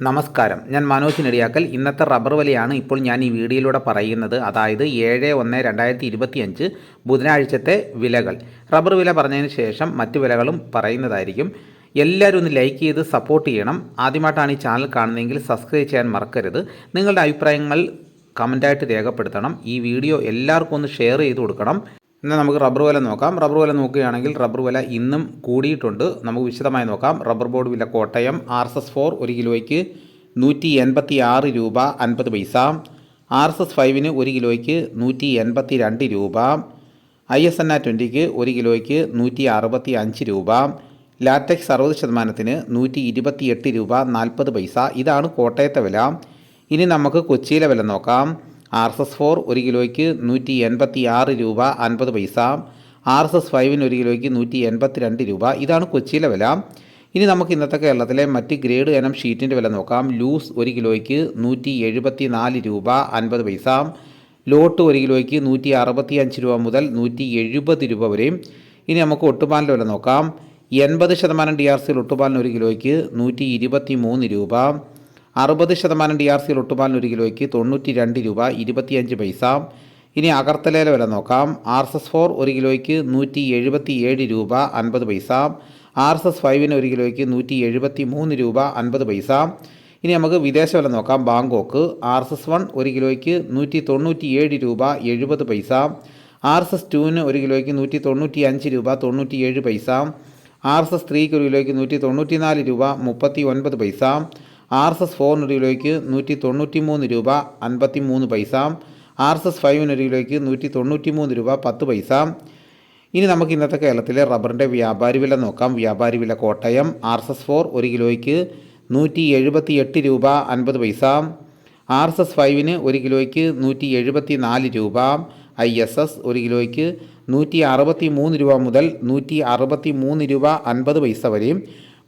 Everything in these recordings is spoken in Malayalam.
നമസ്കാരം. ഞാൻ മനോജ് നെടിയാക്കൽ. ഇന്നത്തെ റബ്ബർ വിലയാണ് ഇപ്പോൾ ഞാൻ ഈ വീഡിയോയിലൂടെ പറയുന്നത്. അതായത് ഏഴ് ഒന്ന് രണ്ടായിരത്തി ഇരുപത്തി അഞ്ച് ബുധനാഴ്ചത്തെ വിലകൾ. റബ്ബർ വില പറഞ്ഞതിന് ശേഷം മറ്റു വിലകളും പറയുന്നതായിരിക്കും. എല്ലാവരും ഒന്ന് ലൈക്ക് ചെയ്ത് സപ്പോർട്ട് ചെയ്യണം. ആദ്യമായിട്ടാണ് ഈ ചാനൽ കാണുന്നതെങ്കിൽ സബ്സ്ക്രൈബ് ചെയ്യാൻ മറക്കരുത്. നിങ്ങളുടെ അഭിപ്രായങ്ങൾ കമന്റായിട്ട് രേഖപ്പെടുത്തണം. ഈ വീഡിയോ എല്ലാവർക്കും ഒന്ന് ഷെയർ ചെയ്ത് കൊടുക്കണം. എന്നാൽ നമുക്ക് റബ്ബർ വില നോക്കാം. റബ്ബർ വില നോക്കുകയാണെങ്കിൽ റബ്ബർ വില ഇന്നും കൂടിയിട്ടുണ്ട്. നമുക്ക് വിശദമായി നോക്കാം. റബ്ബർ ബോർഡ് വില Kottayam R S S four ഒരു കിലോയ്ക്ക് നൂറ്റി എൺപത്തി ആറ് രൂപ അൻപത് പൈസ. ആർ എസ് എസ് ഫൈവിന് ഒരു കിലോയ്ക്ക് നൂറ്റി എൺപത്തി രണ്ട് രൂപ. ഐ എസ് എൻ ആ ട്വന്റിക്ക് ഒരു കിലോയ്ക്ക് നൂറ്റി അറുപത്തി അഞ്ച് രൂപ. ലാറ്റക്സ് അറുപത് ശതമാനത്തിന് നൂറ്റി ഇരുപത്തി എട്ട് രൂപ നാൽപ്പത് പൈസ. ഇതാണ് കോട്ടയത്തെ വില. ഇനി നമുക്ക് കൊച്ചിയിലെ വില നോക്കാം. ആർ എസ് എസ് ഫോർ ഒരു കിലോയ്ക്ക് നൂറ്റി എൺപത്തി ആറ് രൂപ അൻപത് പൈസ ആർ എസ് എസ് ഫൈവിന് ഒരു കിലോയ്ക്ക് നൂറ്റി എൺപത്തി രണ്ട് രൂപ. ഇതാണ് കൊച്ചിയിലെ വില. ഇനി നമുക്ക് ഇന്നത്തെ കേരളത്തിലെ മറ്റ് ഗ്രേഡ് ഇനം ഷീറ്റിന്റെ വില നോക്കാം. ലൂസ് ഒരു കിലോയ്ക്ക് നൂറ്റി എഴുപത്തി നാല് രൂപ അൻപത് പൈസ ലോട്ട് ഒരു കിലോയ്ക്ക് നൂറ്റി അറുപത്തി അഞ്ച് രൂപ മുതൽ നൂറ്റി എഴുപത് രൂപ വരെയും ഇനി നമുക്ക് ഒട്ടുപാലിന്റെ വില നോക്കാം. എൺപത് ശതമാനം ഡി ആർ സിയിൽ ഒട്ടുപാലിന് ഒരു കിലോയ്ക്ക് നൂറ്റി ഇരുപത്തി മൂന്ന് രൂപ. അറുപത് ശതമാനം ഡി ആർ സിയിൽ ഒട്ടുപാലിന് ഒരു കിലോയ്ക്ക് തൊണ്ണൂറ്റി രണ്ട് രൂപ ഇരുപത്തിയഞ്ച് പൈസ. ഇനി അകർത്തലേല വില നോക്കാം. ആർ എസ് എസ് ഫോർ ഒരു കിലോയ്ക്ക് നൂറ്റി എഴുപത്തി ഏഴ് രൂപ അൻപത് പൈസ. ആർ എസ് എസ് ഫൈവിന് ഒരു കിലോയ്ക്ക് നൂറ്റി എഴുപത്തി മൂന്ന് രൂപ അൻപത് പൈസ. ഇനി നമുക്ക് വിദേശ വില നോക്കാം. Bangkok R S S one ഒരു കിലോയ്ക്ക് നൂറ്റി തൊണ്ണൂറ്റി ഏഴ് രൂപ എഴുപത് പൈസ. ആർ എസ് എസ് ടുവിന് ഒരു കിലോയ്ക്ക് നൂറ്റി തൊണ്ണൂറ്റി അഞ്ച് രൂപ തൊണ്ണൂറ്റി ഏഴ് പൈസ. ആർ എസ് എസ് ത്രീക്ക് ഒരു കിലോയ്ക്ക് നൂറ്റി തൊണ്ണൂറ്റി നാല് രൂപ മുപ്പത്തി ഒൻപത് പൈസ. ആർ എസ് എസ് ഫോറിന് ഒരു കിലോയ്ക്ക് നൂറ്റി തൊണ്ണൂറ്റി മൂന്ന് രൂപ അൻപത്തി മൂന്ന് പൈസ ആർ എസ് എസ് ഫൈവിന് ഒരു കിലോയ്ക്ക് നൂറ്റി തൊണ്ണൂറ്റി മൂന്ന് രൂപ പത്ത് പൈസ. ഇനി നമുക്ക് ഇന്നത്തെ കേരളത്തിലെ റബ്ബറിന്റെ വ്യാപാരി വില നോക്കാം. വ്യാപാരി വില Kottayam R S S four ഒരു കിലോയ്ക്ക് നൂറ്റി എഴുപത്തി എട്ട് രൂപ അൻപത് പൈസ ആർ എസ് എസ് ഫൈവിന് ഒരു കിലോയ്ക്ക് നൂറ്റി എഴുപത്തി നാല് രൂപ ഐ എസ് എസ് ഒരു കിലോയ്ക്ക് നൂറ്റി അറുപത്തി മൂന്ന് രൂപ മുതൽ നൂറ്റി അറുപത്തി മൂന്ന് രൂപ അൻപത് പൈസ വരെയും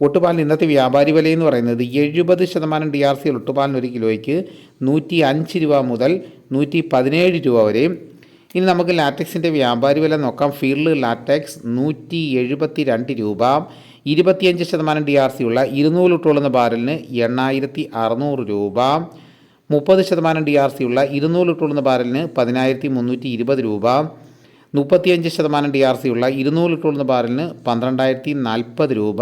ഒട്ടുപാലിന് ഇന്നത്തെ വ്യാപാരി വില എന്ന് പറയുന്നത് എഴുപത് ശതമാനം ഡി ആർ സി ഒട്ടുപാലിന് ഒരു കിലോയ്ക്ക് നൂറ്റി അഞ്ച് രൂപ മുതൽ നൂറ്റി പതിനേഴ് രൂപ വരെയും ഇനി നമുക്ക് ലാറ്റക്സിന്റെ വ്യാപാരി വില നോക്കാം. ഫീൽഡ് ലാറ്റക്സ് നൂറ്റി എഴുപത്തി രണ്ട് രൂപ. ഇരുപത്തിയഞ്ച് ശതമാനം ഡി ആർ സി ഉള്ള ഇരുന്നൂറ് ലിറ്ററുള്ള ബാരലിന് എണ്ണായിരത്തി അറുന്നൂറ് രൂപ. മുപ്പത് ശതമാനം ഡി ആർ സി ഉള്ള ഇരുന്നൂറ് ലിറ്ററുള്ള ബാരലിന് പതിനായിരത്തി മുന്നൂറ്റി ഇരുപത് രൂപ. മുപ്പത്തിയഞ്ച് ശതമാനം ഡി ആർ സി ഉള്ള ഇരുന്നൂറ് ലിറ്ററുള്ള ബാരലിന് പന്ത്രണ്ടായിരത്തി നാൽപ്പത് രൂപ.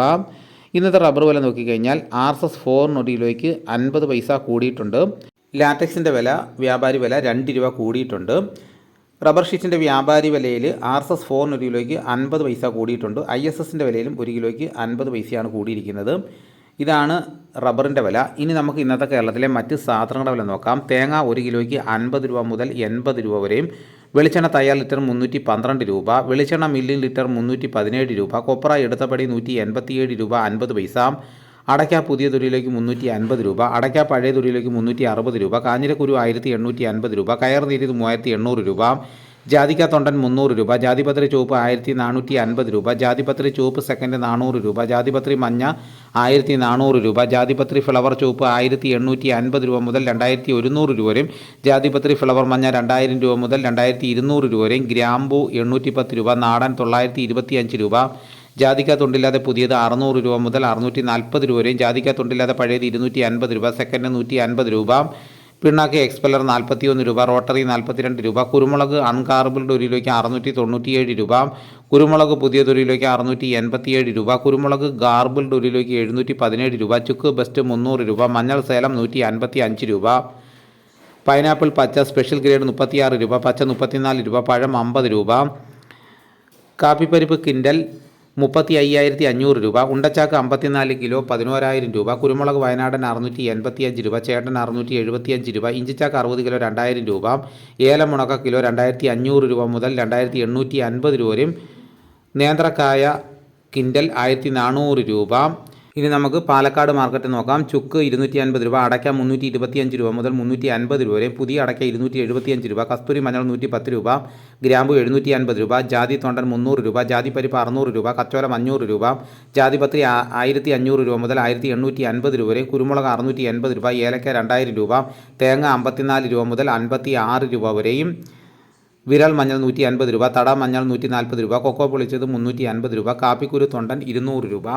ഇന്നത്തെ റബ്ബർ വില നോക്കിക്കഴിഞ്ഞാൽ ആർ എസ് എസ് ഫോറിന് ഒരു കിലോയ്ക്ക് അൻപത് പൈസ കൂടിയിട്ടുണ്ട്. ലാറ്റക്സിന്റെ വില വ്യാപാരി വില രണ്ട് രൂപ കൂടിയിട്ടുണ്ട്. റബ്ബർ ഷീറ്റിന്റെ വ്യാപാരി വിലയിൽ ആർ എസ് എസ് ഫോറിന് ഒരു കിലോയ്ക്ക് അൻപത് പൈസ കൂടിയിട്ടുണ്ട്. ഐ എസ് എസിന്റെ വിലയിലും ഒരു കിലോയ്ക്ക് അൻപത് പൈസയാണ് കൂടിയിരിക്കുന്നത്. ഇതാണ് റബ്ബറിന്റെ വില. ഇനി നമുക്ക് ഇന്നത്തെ കേരളത്തിലെ മറ്റ് സാധനങ്ങളുടെ വില നോക്കാം. തേങ്ങ ഒരു കിലോയ്ക്ക് അൻപത് രൂപ മുതൽ എൺപത് രൂപ വരെയും വെളിച്ചെണ്ണ തയ്യാർ ലിറ്റർ മുന്നൂറ്റി പന്ത്രണ്ട് രൂപ വെളിച്ചെണ്ണ മില്ലിൻ ലിറ്റർ മുന്നൂറ്റി പതിനേഴ് രൂപ കൊപ്ര എടുത്തപടി നൂറ്റി എൺപത്തിയേഴ് രൂപ അൻപത് പൈസ അടയ്ക്ക പുതിയ തുരിയിലേക്ക് മുന്നൂറ്റി അൻപത് രൂപ അടയ്ക്ക പഴയ തുരിയിലേക്ക് മുന്നൂറ്റി അറുപത് രൂപ കാഞ്ഞിരക്കുരു ആയിരത്തി എണ്ണൂറ്റി അൻപത് രൂപ കയർ നീരിത് മൂവായിരത്തി എണ്ണൂറ് രൂപ ജാതിക്ക തൊണ്ടൻ മുന്നൂറ് രൂപ ജാതിപത്രി ചുവപ്പ് ആയിരത്തി നാനൂറ്റി അൻപത് രൂപ ജാതിപത്രി ചുവപ്പ് സെക്കൻഡ് നാനൂറ് രൂപ ജാതിപത്രി മഞ്ഞ ആയിരത്തി നാനൂറ് രൂപ ജാതിപത്രി ഫ്ലവർ ചുവപ്പ് ആയിരത്തി എണ്ണൂറ്റി അൻപത് രൂപ മുതൽ രണ്ടായിരത്തി ഒരുന്നൂറ് രൂപ വരെയും ജാതിപത്രി ഫ്ലവർ മഞ്ഞ രണ്ടായിരം രൂപ മുതൽ രണ്ടായിരത്തി ഇരുന്നൂറ് രൂപ വരെയും ഗ്രാമ്പു എണ്ണൂറ്റി പത്ത് രൂപ നാടൻ തൊള്ളായിരത്തി ഇരുപത്തി അഞ്ച് രൂപ ജാതിക്ക തൊണ്ടില്ലാതെ പുതിയത് അറുന്നൂറ് രൂപ മുതൽ അറുന്നൂറ്റി നാൽപ്പത് രൂപ വരെയും ജാതിക്ക തൊണ്ടില്ലാതെ പഴയത് ഇരുന്നൂറ്റി അൻപത് രൂപ സെക്കൻഡ് നൂറ്റി അൻപത് രൂപ പിണ്ണാക്ക് എക്സ്പെല്ലർ നാൽപ്പത്തിയൊന്ന് രൂപ റോട്ടറി നാൽപ്പത്തിരണ്ട് രൂപ കുരുമുളക് അൺകാർബിൾഡ് ഒരു കിലോയ്ക്ക് അറുന്നൂറ്റി തൊണ്ണൂറ്റിയേഴ് രൂപ കുരുമുളക് പുതിയത് ഒരു കിലോയ്ക്ക് അറുന്നൂറ്റി എൺപത്തിയേഴ് രൂപ കുരുമുളക് ഗാർബിൾഡ് ഒരു കിലോയ്ക്ക് എഴുന്നൂറ്റി പതിനേഴ് രൂപ ചുക്ക് ബെസ്റ്റ് മുന്നൂറ് രൂപ മഞ്ഞൾ സേലം നൂറ്റി അൻപത്തി അഞ്ച് രൂപ പൈനാപ്പിൾ പച്ച സ്പെഷ്യൽ ഗ്രേഡ് മുപ്പത്തിയാറ് രൂപ പച്ച മുപ്പത്തിനാല് രൂപ പഴം അമ്പത് രൂപ കാപ്പിപ്പരിപ്പ് കിൻഡൽ മുപ്പത്തി അയ്യായിരത്തി അഞ്ഞൂറ് രൂപ ഉണ്ടച്ചാക്ക് അമ്പത്തിനാല് കിലോ പതിനോരായിരം രൂപ കുരുമുളക് വയനാടൻ അറുന്നൂറ്റി എൺപത്തിയഞ്ച് രൂപ ചേട്ടൻ അറുന്നൂറ്റി എഴുപത്തിയഞ്ച് രൂപ ഇഞ്ചിച്ചാക്ക് അറുപത് കിലോ രണ്ടായിരം രൂപ ഏലമുണക്ക കിലോ രണ്ടായിരത്തി അഞ്ഞൂറ് രൂപ മുതൽ രണ്ടായിരത്തി എണ്ണൂറ്റി അൻപത് രൂപ വരെയും നേന്ത്രക്കായ കിൻഡൽ ആയിരത്തി നാനൂറ് രൂപ ഇനി നമുക്ക് പാലക്കാട് മാർക്കറ്റ് നോക്കാം. ചുക്ക് ഇരുന്നൂറ്റി അൻപത് രൂപ അടയ്ക്ക മുന്നൂറ്റി ഇരുപത്തിയഞ്ച് രൂപ മുതൽ മുന്നൂറ്റി അൻപത് രൂപ വരെ പുതിയ അടയ്ക്ക ഇരുന്നൂറ്റി എഴുപത്തിയഞ്ച് രൂപ കസ്തൂരി മഞ്ഞൾ നൂറ്റി പത്ത് രൂപ ഗ്രാമ്പു എഴുന്നൂറ്റി അൻപത് രൂപ ജാതി തൊണ്ടൻ മുന്നൂറ് രൂപ ജാതി പരിപ്പ് അറുന്നൂറ് രൂപ കച്ചോലം അഞ്ഞൂറ് രൂപ ജാതിപത്രി ആയിരത്തി അഞ്ഞൂറ് രൂപ മുതൽ ആയിരത്തി എണ്ണൂറ്റി അൻപത് രൂപ വരെ കുരുമുളക് അറുന്നൂറ്റി എൺപത് രൂപ ഏലക്ക രണ്ടായിരം രൂപ തേങ്ങ അമ്പത്തിനാല് രൂപ മുതൽ അൻപത്തി ആറ് രൂപ വരെയും വിരൽ മഞ്ഞൾ നൂറ്റി അൻപത് രൂപ തട മഞ്ഞൾ നൂറ്റി നാൽപ്പത് രൂപ കൊക്കോ പൊളിച്ചത് മുന്നൂറ്റി അൻപത് രൂപ കാപ്പിക്കുരു തൊണ്ടൻ ഇരുന്നൂറ് രൂപ.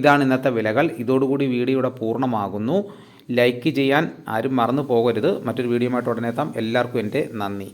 ഇതാണ് ഇന്നത്തെ വിലകൾ. ഇതോടുകൂടി വീഡിയോയുടെ പൂർണമാകുന്നു. ലൈക്ക് ചെയ്യാൻ ആരും മറന്നു പോകരുത്. മറ്റൊരു വീഡിയോയുമായിട്ട് ഉടനെ എത്താം. എല്ലാവർക്കും എന്റെ നന്ദി.